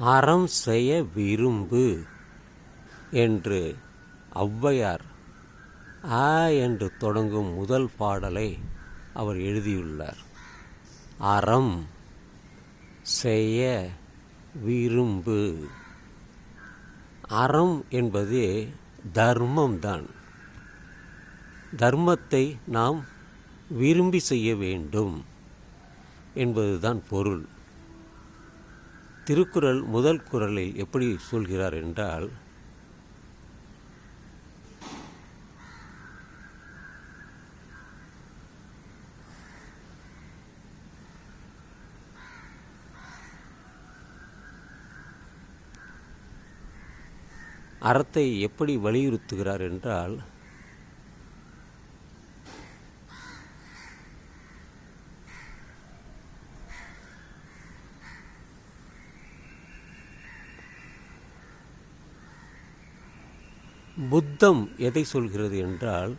அறம் செய்ய விரும்பு என்று ஔவையார் ஆ என்று தொடங்கும் முதல் பாடலை அவர் எழுதியுள்ளார். அறம் செய்ய விரும்பு. அறம் என்பது தர்மம்தான். தர்மத்தை நாம் விரும்பி செய்ய வேண்டும் என்பதுதான் பொருள். திருக்குறள் முதல் குரலில் எப்படி சொல்கிறார் என்றால் அறத்தை எப்படி வலியுறுத்துகிறார் என்றால் புத்தம் எதை சொல்கிறது என்றால்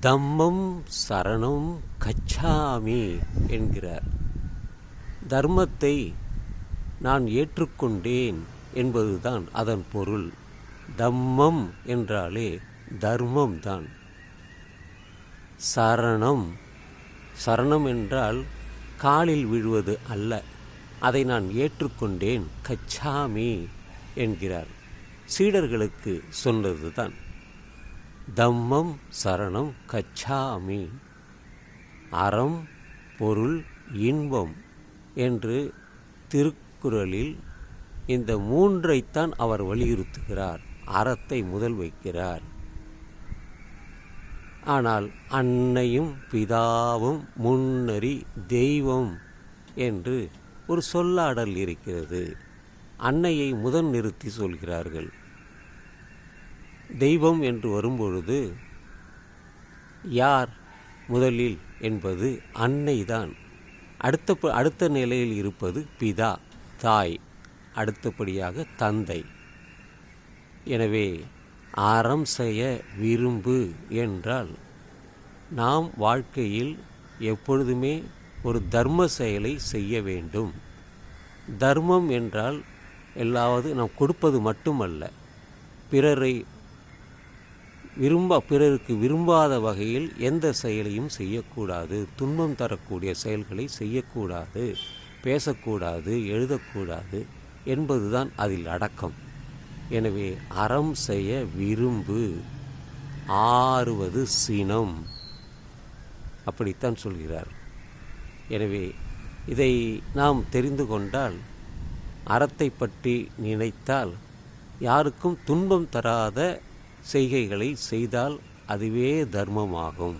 தம்மம் சரணம் கச்சாமி என்கிறார். தர்மத்தை நான் ஏற்றுக்கொண்டேன் என்பதுதான் அதன் பொருள். தம்மம் என்றாலே தர்மம் தான். சரணம் சரணம் என்றால் காலில் விழுவது அல்ல. அதை நான் ஏற்றுக்கொண்டேன் கச்சாமி என்கிறார். சீடர்களுக்கு சொன்னதுதான் தம்மம் சரணம் கச்சாமி அறம் பொருள் இன்பம் என்று திருக்குறளில் இந்த மூன்றைத்தான் அவர் வலியுறுத்துகிறார் அறத்தை முதல் வைக்கிறார். ஆனால் அன்னையும் பிதாவும் முன்னறி தெய்வம் என்று ஒரு சொல்லாடல் இருக்கிறது. அன்னையை முதன் நிறுத்தி சொல்கிறார்கள். தெய்வம் என்று வரும்பொழுது யார் முதலில் என்பது அன்னைதான். அடுத்த ப- அடுத்த நிலையில் இருப்பது பிதா தாய் அடுத்தபடியாக தந்தை. எனவே அறம் செய்ய விரும்பு என்றால் நாம் வாழ்க்கையில் எப்பொழுதுமே ஒரு தர்ம செயலை செய்ய வேண்டும். தர்மம் என்றால் எல்லாவது நாம் கொடுப்பது மட்டுமல்ல. பிறரை விரும்ப பிறருக்கு விரும்பாத வகையில் எந்த செயலையும் செய்யக்கூடாது. துன்பம் தரக்கூடிய செயல்களை செய்யக்கூடாது. பேசக்கூடாது எழுதக்கூடாது என்பதுதான் அதில் அடக்கம். எனவே அறம் செய்ய விரும்பு. ஆறுவது சினம். அப்படித்தான் சொல்கிறார். எனவே இதை நாம் தெரிந்து கொண்டால் அறத்தை பற்றி நினைத்தால் யாருக்கும் துன்பம் தராத செய்கைகளை செய்தால் அதுவே தர்மமாகும்.